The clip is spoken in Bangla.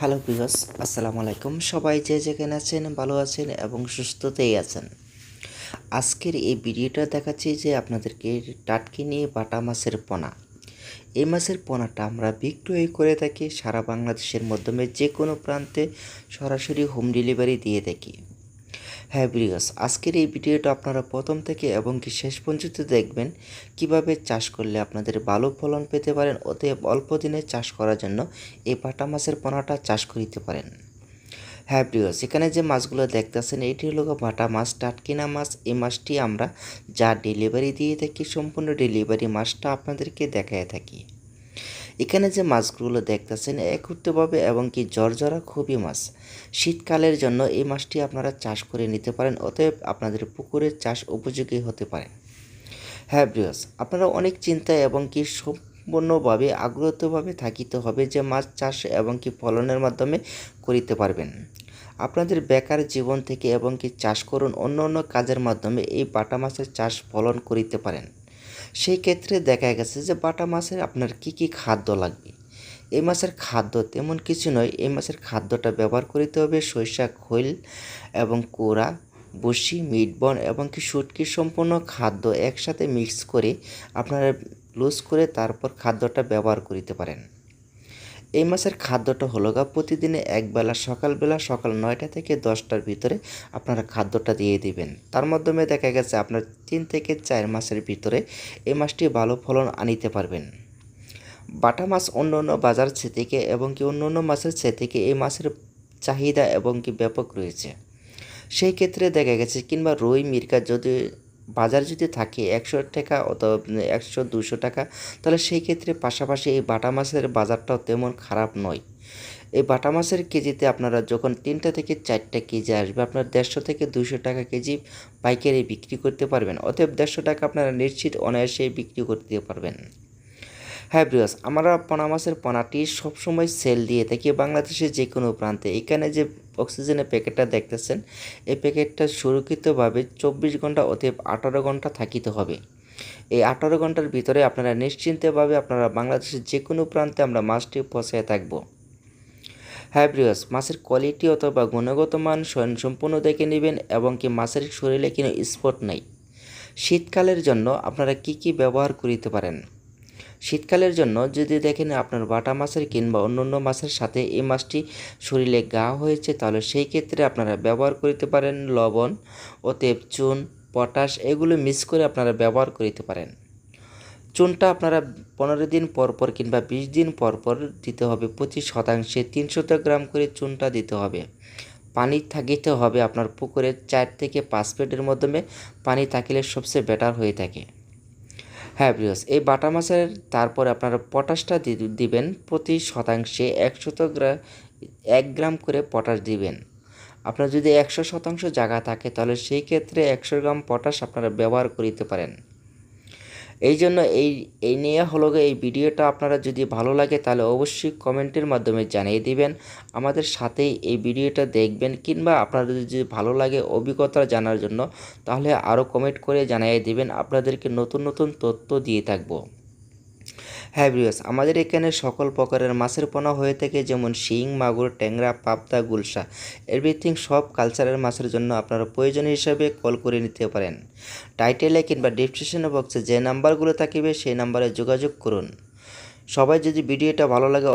হ্যালো বিহস আসসালামু আলাইকুম। সবাই যে যেখানে আছেন, ভালো আছেন এবং সুস্থতেই আছেন। আজকের এই ভিডিওটা দেখাচ্ছি যে আপনাদেরকে টাটকি নিয়ে বাটা মাছের পোনা। এই মাছের পোনাটা আমরা বিক্রয় করে থাকি সারা বাংলাদেশের মাধ্যমে যে কোনো প্রান্তে সরাসরি হোম ডেলিভারি দিয়ে থাকি। হ্যাঁ ব্রিগাস আজকের এই ভিডিওটা আপনারা প্রথম থেকে এবং কি শেষ পর্যন্ত দেখবেন কীভাবে চাষ করলে আপনাদের ভালো ফলন পেতে পারেন, অতএব অল্প দিনে চাষ করার জন্য এই পাটা মাছের পোনাটা চাষ করিতে পারেন। হ্যাঁ প্রিয়স এখানে যে মাছগুলো দেখতেছেন এটি হলো বাটা মাছ, টাটকিনা মাছ। এই মাছটি আমরা যা ডেলিভারি দিয়ে থাকি, সম্পূর্ণ ডেলিভারি মাছটা আপনাদেরকে দেখায় থাকি। এখানে যে মাছগুলো দেখতেছেন একত্রভাবে এবং কি জর্জরা খুবই মাছ। শীতকালের জন্য এই মাছটি আপনারা চাষ করে নিতে পারেন, অতএব আপনাদের পুকুরের চাষ উপযোগী হতে পারে। হ্যাঁ ব্রিয়স আপনারা অনেক চিন্তা এবং কি সম্পূর্ণভাবে আগ্রহভাবে থাকিতে হবে যে মাছ চাষ এবং কি ফলনের মাধ্যমে করিতে পারবেন। আপনাদের বেকার জীবন থেকে এবং কি চাষ করুন অন্য অন্য কাজের মাধ্যমে এই বাটা মাছের চাষ ফলন করিতে পারেন। সেই ক্ষেত্রে দেখা গেছে যে বাটা মাছের আপনার কি কি খাদ্য লাগবে? এই মাছের খাদ্য তেমন কিছু নয়, এই মাছের খাদ্যটা ব্যবহার করিতে হবে সরিষা, খৈল এবং কোড়া বসি মিটবন এবং কি শুটকি সম্পূর্ণ খাদ্য একসাথে মিক্স করে আপনারা লুজ করে তারপর খাদ্যটা ব্যবহার করিতে পারেন। এই মাছের খাদ্যটা হলো গা প্রতিদিনে একবেলা সকালবেলা সকাল নয়টা থেকে দশটার ভিতরে আপনারা খাদ্যটা দিয়ে দিবেন। তার মাধ্যমে দেখা গেছে আপনার তিন থেকে চার মাসের ভিতরে এই মাছটি ভালো ফলন আনিতে পারবেন। বাটা মাছ অন্য অন্য বাজার থেকে এবং কি অন্য অন্য মাছের থেকে এই মাছের চাহিদা এবং কি ব্যাপক রয়েছে। সেই ক্ষেত্রে দেখা গেছে কিংবা রুই, মির্কা যদি বাজার যদি থাকে একশো টাকা অথবা একশো, দুশো টাকা, তাহলে সেই ক্ষেত্রে পাশাপাশি এই বাটা মাছের বাজারটাও তেমন খারাপ নয়। এই বাটা মাছের কেজিতে আপনারা যখন তিনটা থেকে চারটা কেজি আসবে, আপনার দেড়শো থেকে দুশো টাকা কেজি পাইকারি বিক্রি করতে পারবেন। অতএব দেড়শো টাকা আপনারা নিশ্চিত অনায়াসে বিক্রি করতে পারবেন। হ্যাঁ ব্রিয়াস আমরা পোনা মাছের পোনাটি সবসময় সেল দিয়ে থাকি বাংলাদেশের যে কোনো প্রান্তে। এখানে যে অক্সিজেনের প্যাকেটটা দেখতেছেন, এই প্যাকেটটা সুরক্ষিতভাবে চব্বিশ ঘণ্টা অতএব আঠারো ঘণ্টা থাকিতে হবে। এই আঠারো ঘণ্টার ভিতরে আপনারা নিশ্চিন্তভাবে আপনারা বাংলাদেশের যে কোনো প্রান্তে আমরা মাছটি পৌঁছায় থাকব। হ্যাঁ ব্রিয়াস মাছের কোয়ালিটি অথবা গুণগত মান স্বয়ং সম্পূর্ণ দেখে নেবেন এবং কি মাছের শরীরে কোনো স্পট নাই। শীতকালের জন্য আপনারা কি কি ব্যবহার করিতে পারেন? শীতকালের জন্য যদি দেখেন আপনার বাটা মাছের কিংবা অন্য অন্য মাছের সাথে এই মাছটি শরীরে গা হয়েছে, তাহলে সেই ক্ষেত্রে আপনারা ব্যবহার করতে পারেন লবণ অতএব চুন পটাশ এগুলো মিক্স করে আপনারা ব্যবহার করিতে পারেন। চুনটা আপনারা পনেরো দিন পর পর কিংবা বিশ দিন পর পর দিতে হবে, পঁচিশ শতাংশে তিনশত গ্রাম করে চুনটা দিতে হবে। পানি থাকিতে হবে আপনার পুকুরে চার থেকে পাঁচ ফিটের মাধ্যমে, পানি থাকিলে সবচেয়ে বেটার হয়ে থাকে। হ্যাঁ প্রিয়স এই বাটা মাছের তারপরে আপনারা পটাশটা দিবেন প্রতি শতাংশে একশত গ্রাম এক গ্রাম করে পটাশ দিবেন। আপনার যদি একশো শতাংশ জায়গা থাকে তাহলে সেই ক্ষেত্রে একশো গ্রাম পটাশ আপনারা ব্যবহার করিতে পারেন। এই জন্য এই এই নিয়ে হলো এই ভিডিওটা আপনারা যদি ভালো লাগে তাহলে অবশ্যই কমেন্টের মাধ্যমে জানিয়ে দিবেন। আমাদের সাথেই এই ভিডিওটা দেখবেন কিংবা আপনাদের যদি ভালো লাগে অভিজ্ঞতা জানার জন্য তাহলে আরও কমেন্ট করে জানিয়ে দিবেন। আপনাদেরকে নতুন নতুন তথ্য দিয়ে থাকব। হ্যাঁ ভিউয়ার্স আমাদের এখানে সকল প্রকারের মাছের পোনা হয়ে থাকে, যেমন শিং, মাগুর, ট্যাংরা, পাবদা, গুলশা। এভরিথিং সব কালচারের মাছের জন্য আপনারা প্রয়োজন হিসাবে কল করে নিতে পারেন। টাইটেলে কিংবা ডিসক্রিপশন বক্সে যে নাম্বারগুলো থাকিবে, সেই নাম্বারে যোগাযোগ করুন। সবাই যদি ভিডিওটা ভালো লাগে